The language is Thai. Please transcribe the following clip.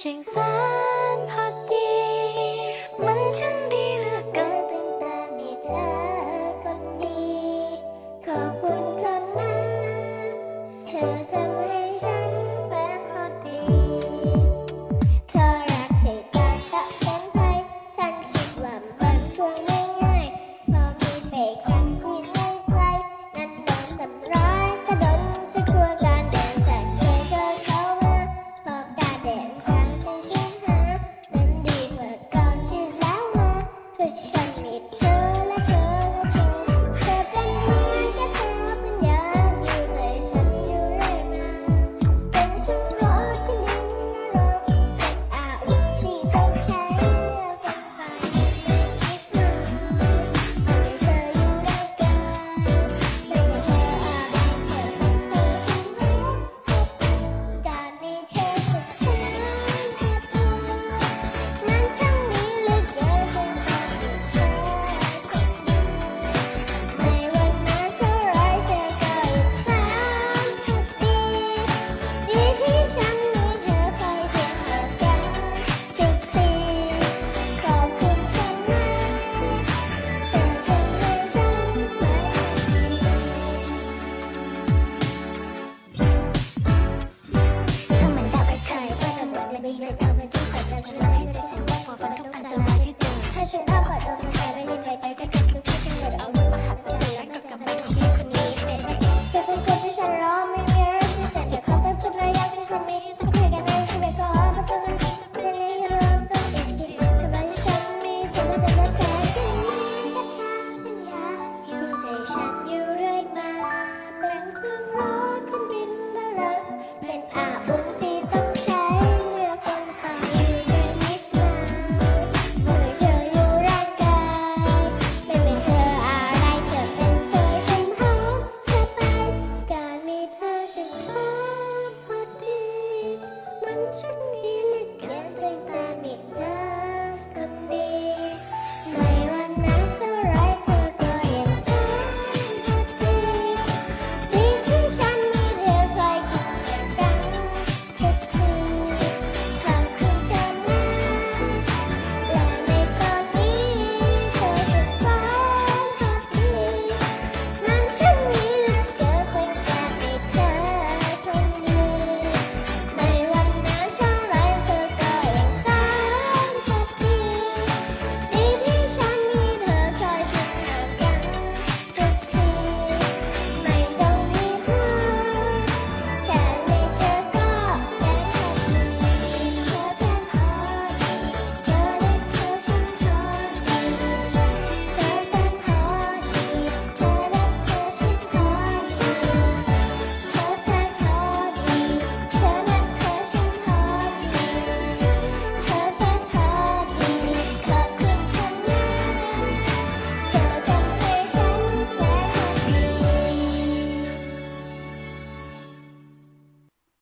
心酸。 พื้นที่เปิดใจทำให้ใจฉันว่างกว่าฝันทุกอันตราที่เจอให้ฉันอ้าปากจะมันไปและยังไปด้วยกันทุกที่ฉันเกิดเอามัหัศจรรย์และกับกำที่คนนี้เป็นเธอเป็คนที่ฉันรอไม่มีเรื่องที่ฉันจะเขาไปพูดและอยากเป็นคนม่จคยกันในชีวิตก็ไม่ต้องเป็นนี้เรื่อต้องเป็นที่สบาที่ฉันมีเธอเป็นและแสนจะแต่ทางปัญญาอยู่ใจฉันยู่เรื่อยมาเป็นจุรอขึ้นบินดาราเป็นอาบุญ